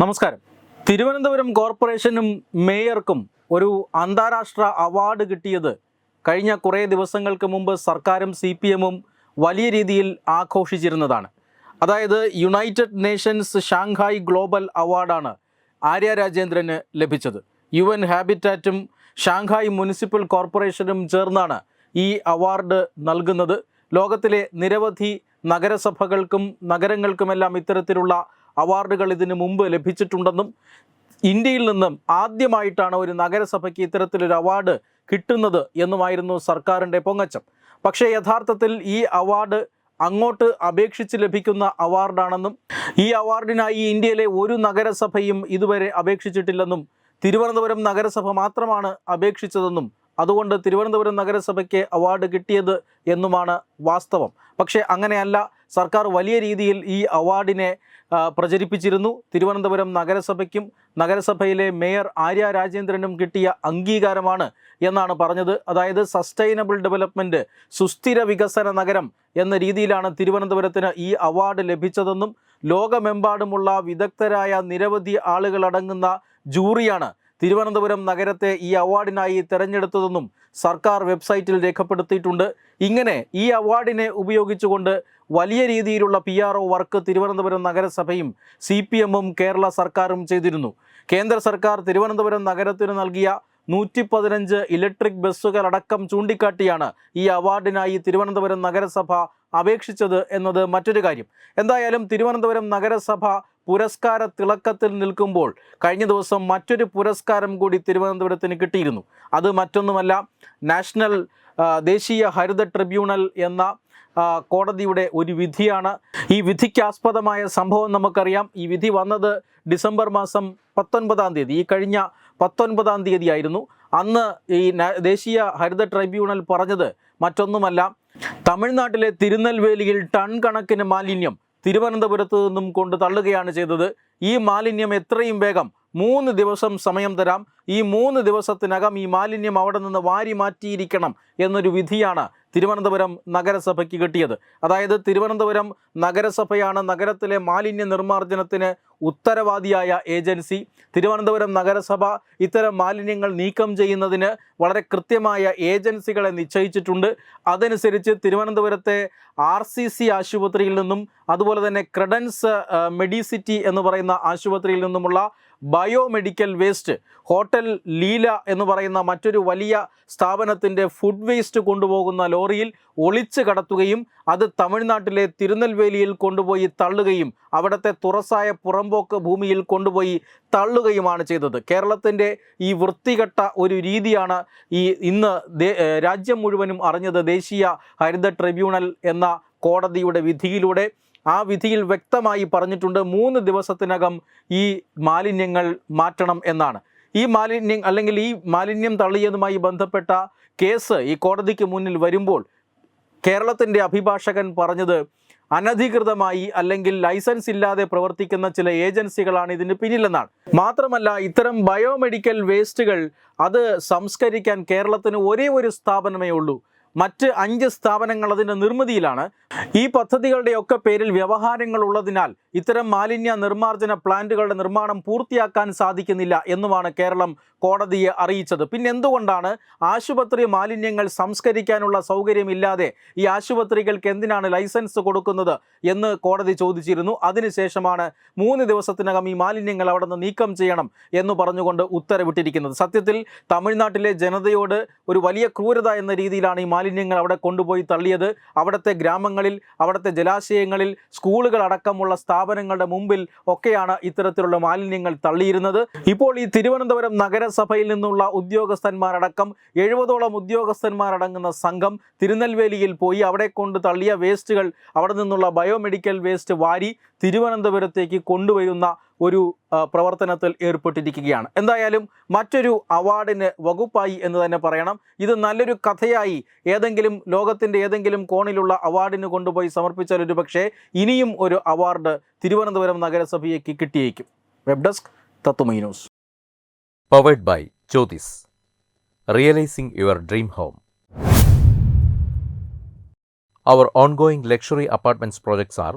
നമസ്കാരം. തിരുവനന്തപുരം കോർപ്പറേഷനും മേയർക്കും ഒരു അന്താരാഷ്ട്ര അവാർഡ് കിട്ടിയത് കഴിഞ്ഞ കുറേ ദിവസങ്ങൾക്ക് മുമ്പ് സർക്കാരും സി പി എമ്മും വലിയ രീതിയിൽ ആഘോഷിച്ചിരുന്നതാണ്. അതായത് യുണൈറ്റഡ് നേഷൻസ് ഷാങ്ഹായ് ഗ്ലോബൽ അവാർഡാണ് ആര്യ രാജേന്ദ്രന് ലഭിച്ചത്. യു എൻ ഹാബിറ്റാറ്റും ഷാങ്ഹായ് മുനിസിപ്പൽ കോർപ്പറേഷനും ചേർന്നാണ് ഈ അവാർഡ് നൽകുന്നത്. ലോകത്തിലെ നിരവധി നഗരസഭകൾക്കും നഗരങ്ങൾക്കുമെല്ലാം ഇത്തരത്തിലുള്ള അവാർഡുകൾ ഇതിനു മുമ്പ് ലഭിച്ചിട്ടുണ്ടെന്നും ഇന്ത്യയിൽ നിന്നും ആദ്യമായിട്ടാണ് ഒരു നഗരസഭയ്ക്ക് ഇത്തരത്തിലൊരു അവാർഡ് കിട്ടുന്നത് എന്നുമായിരുന്നു സർക്കാരിന്റെ പൊങ്ങച്ചം. പക്ഷേ യഥാർത്ഥത്തിൽ ഈ അവാർഡ് അങ്ങോട്ട് അപേക്ഷിച്ച് ലഭിക്കുന്ന അവാർഡാണെന്നും ഈ അവാർഡിനായി ഇന്ത്യയിലെ ഒരു നഗരസഭയും ഇതുവരെ അപേക്ഷിച്ചിട്ടില്ലെന്നും തിരുവനന്തപുരം നഗരസഭ മാത്രമാണ് അപേക്ഷിച്ചതെന്നും അതുകൊണ്ട് തിരുവനന്തപുരം നഗരസഭയ്ക്ക് അവാർഡ് കിട്ടിയത് എന്നുമാണ് വാസ്തവം. പക്ഷേ അങ്ങനെയല്ല സർക്കാർ വലിയ രീതിയിൽ ഈ അവാർഡിനെ പ്രചരിപ്പിച്ചിരുന്നു. തിരുവനന്തപുരം നഗരസഭയ്ക്കും നഗരസഭയിലെ മേയർ ആര്യ രാജേന്ദ്രനും കിട്ടിയ അംഗീകാരമാണ് എന്നാണ് പറഞ്ഞത്. അതായത് സസ്റ്റൈനബിൾ ഡെവലപ്മെന്റ് സുസ്ഥിര വികസന നഗരം എന്ന രീതിയിലാണ് തിരുവനന്തപുരത്തിന് ഈ അവാർഡ് ലഭിച്ചതെന്നും ലോകമെമ്പാടുമുള്ള വിദഗ്ധരായ നിരവധി ആളുകളടങ്ങുന്ന ജൂറിയാണ് തിരുവനന്തപുരം നഗരത്തെ ഈ അവാർഡിനായി തെരഞ്ഞെടുത്തതെന്നും സർക്കാർ വെബ്സൈറ്റിൽ രേഖപ്പെടുത്തിയിട്ടുണ്ട്. ഇങ്ങനെ ഈ അവാർഡിനെ ഉപയോഗിച്ചുകൊണ്ട് വലിയ രീതിയിലുള്ള പി വർക്ക് തിരുവനന്തപുരം നഗരസഭയും സി കേരള സർക്കാരും ചെയ്തിരുന്നു. കേന്ദ്ര സർക്കാർ തിരുവനന്തപുരം നഗരത്തിന് നൽകിയ നൂറ്റി പതിനഞ്ച് ഇലക്ട്രിക് ബസ്സുകളടക്കം ചൂണ്ടിക്കാട്ടിയാണ് ഈ അവാർഡിനായി തിരുവനന്തപുരം നഗരസഭ അപേക്ഷിച്ചത് എന്നത് മറ്റൊരു കാര്യം. എന്തായാലും തിരുവനന്തപുരം നഗരസഭ പുരസ്കാര തിളക്കത്തിൽ നിൽക്കുമ്പോൾ കഴിഞ്ഞ ദിവസം മറ്റൊരു പുരസ്കാരം കൂടി തിരുവനന്തപുരത്തിന് കിട്ടിയിരുന്നു. അത് മറ്റൊന്നുമല്ല നാഷണൽ ദേശീയ ഹരിത ട്രിബ്യൂണൽ എന്ന കോടതിയുടെ ഒരു വിധിയാണ്. ഈ വിധിക്കാസ്പദമായ സംഭവം നമുക്കറിയാം. ഈ വിധി വന്നത് ഡിസംബർ മാസം പത്തൊൻപതാം തീയതി ഈ കഴിഞ്ഞ പത്തൊൻപതാം തീയതി ആയിരുന്നു അന്ന് ഈ ദേശീയ ഹരിത ട്രൈബ്യൂണൽ പറഞ്ഞത് മറ്റൊന്നുമല്ല തമിഴ്നാട്ടിലെ തിരുനെൽവേലിയിൽ ടൺ കണക്കിന് മാലിന്യം തിരുവനന്തപുരത്ത് നിന്നും കൊണ്ട് തള്ളുകയാണ് ചെയ്തത്. ഈ മാലിന്യം എത്രയും വേഗം മൂന്ന് ദിവസം സമയം തരാം. ഈ മൂന്ന് ദിവസത്തിനകം ഈ മാലിന്യം അവിടെ നിന്ന് വാരി മാറ്റിയിരിക്കണം എന്നൊരു വിധിയാണ് തിരുവനന്തപുരം നഗരസഭയ്ക്ക് കിട്ടിയത്. അതായത് തിരുവനന്തപുരം നഗരസഭയാണ് നഗരത്തിലെ മാലിന്യ നിർമ്മാർജനത്തിന് ഉത്തരവാദിയായ ഏജൻസി. തിരുവനന്തപുരം നഗരസഭ ഇത്തരം മാലിന്യങ്ങൾ നീക്കം ചെയ്യുന്നതിന് വളരെ കൃത്യമായ ഏജൻസികളെ നിശ്ചയിച്ചിട്ടുണ്ട്. അതനുസരിച്ച് തിരുവനന്തപുരത്തെ ആർ സി സി ആശുപത്രിയിൽ നിന്നും അതുപോലെ തന്നെ ക്രെഡൻസ് മെഡിസിറ്റി എന്ന് പറയുന്ന ആശുപത്രിയിൽ നിന്നുമുള്ള ബയോമെഡിക്കൽ വേസ്റ്റ് ഹോട്ടൽ ലീല എന്ന് പറയുന്ന മറ്റൊരു വലിയ സ്ഥാപനത്തിന്റെ ഫുഡ് വേസ്റ്റ് കൊണ്ടുപോകുന്ന ലോറിയിൽ ഒളിച്ചു കടത്തുകയും അത് തമിഴ്നാട്ടിലെ തിരുനെൽവേലിയിൽ കൊണ്ടുപോയി തള്ളുകയും അവിടുത്തെ തുറസായ പുറമ്പോക്ക് ഭൂമിയിൽ കൊണ്ടുപോയി തള്ളുകയുമാണ് ചെയ്തത്. കേരളത്തിന്റെ ഈ വൃത്തികെട്ട ഒരു രീതിയാണ് ഈ ഇന്ന് രാജ്യം മുഴുവനും അറിഞ്ഞത് ദേശീയ ഹരിത ട്രിബ്യൂണൽ എന്ന കോടതിയുടെ വിധിയിലൂടെ. ആ വിധിയിൽ വ്യക്തമായി പറഞ്ഞിട്ടുണ്ട് മൂന്ന് ദിവസത്തിനകം ഈ മാലിന്യങ്ങൾ മാറ്റണം എന്നാണ്. ഈ മാലിന്യം അല്ലെങ്കിൽ ഈ മാലിന്യം തള്ളിയതുമായി ബന്ധപ്പെട്ട കേസ് ഈ കോടതിക്ക് മുന്നിൽ വരുമ്പോൾ കേരളത്തിന്റെ അഭിഭാഷകൻ പറഞ്ഞത് അനധികൃതമായി അല്ലെങ്കിൽ ലൈസൻസ് ഇല്ലാതെ പ്രവർത്തിക്കുന്ന ചില ഏജൻസികളാണ് ഇതിന് പിന്നിലെന്നാണ്. മാത്രമല്ല ഇത്തരം ബയോമെഡിക്കൽ വേസ്റ്റുകൾ അത് സംസ്കരിക്കാൻ കേരളത്തിന് ഒരേ ഒരു സ്ഥാപനമേ ഉള്ളൂ. മറ്റ് അഞ്ച് സ്ഥാപനങ്ങൾ അതിന്റെ നിർമ്മിതിയിലാണ്. ഈ പദ്ധതികളുടെയൊക്കെ പേരിൽ വ്യവഹാരങ്ങൾ ഉള്ളതിനാൽ ഇത്തരം മാലിന്യ നിർമ്മാർജന പ്ലാന്റുകളുടെ നിർമ്മാണം പൂർത്തിയാക്കാൻ സാധിക്കുന്നില്ല എന്നുമാണ് കേരളം കോടതിയെ അറിയിച്ചത്. പിന്നെ എന്തുകൊണ്ടാണ് ആശുപത്രി മാലിന്യങ്ങൾ സംസ്കരിക്കാനുള്ള സൗകര്യമില്ലാതെ ഈ ആശുപത്രികൾക്ക് എന്തിനാണ് ലൈസൻസ് കൊടുക്കുന്നത് എന്ന് കോടതി ചോദിച്ചിരുന്നു. അതിനുശേഷമാണ് മൂന്ന് ദിവസത്തിനകം ഈ മാലിന്യങ്ങൾ അവിടെ നിന്ന് നീക്കം ചെയ്യണം എന്ന് പറഞ്ഞുകൊണ്ട് ഉത്തരവിട്ടിരിക്കുന്നത്. സത്യത്തിൽ തമിഴ്നാട്ടിലെ ജനതയോട് ഒരു വലിയ ക്രൂരത എന്ന രീതിയിലാണ് ഈ മാലിന്യങ്ങൾ അവിടെ കൊണ്ടുപോയി തള്ളിയത്. അവിടുത്തെ ഗ്രാമങ്ങളിൽ അവിടുത്തെ ജലാശയങ്ങളിൽ സ്കൂളുകൾ അടക്കമുള്ള സ്ഥാപനങ്ങളുടെ മുമ്പിൽ ഒക്കെയാണ് ഇത്തരത്തിലുള്ള മാലിന്യങ്ങൾ തള്ളിയിരുന്നത്. ഇപ്പോൾ ഈ തിരുവനന്തപുരം നഗരസഭയിൽ നിന്നുള്ള ഉദ്യോഗസ്ഥന്മാരടക്കം എഴുപതോളം ഉദ്യോഗസ്ഥന്മാരടങ്ങുന്ന സംഘം തിരുനെൽവേലിയിൽ പോയി അവിടെ കൊണ്ട് തള്ളിയ വേസ്റ്റുകൾ അവിടെ നിന്നുള്ള ബയോമെഡിക്കൽ വേസ്റ്റ് വാരി തിരുവനന്തപുരത്തേക്ക് കൊണ്ടുവരുന്ന ഒരു പ്രവർത്തനത്തിൽ ഏർപ്പെട്ടിരിക്കുകയാണ്. എന്തായാലും മറ്റൊരു അവാർഡിന് വകുപ്പായി എന്ന് തന്നെ പറയണം. ഇത് നല്ലൊരു കഥയായി ഏതെങ്കിലും ലോകത്തിന്റെ ഏതെങ്കിലും കോണിലുള്ള അവാർഡിന് കൊണ്ടുപോയി സമർപ്പിച്ചാൽ ഒരു പക്ഷേ ഇനിയും ഒരു അവാർഡ് തിരുവനന്തപുരം നഗരസഭയ്ക്ക് കിട്ടിയേക്കും. വെബ് ഡെസ്ക് തത്തുമൈ news. By Jyothis realising your dream home. Our ongoing luxury apartments projects are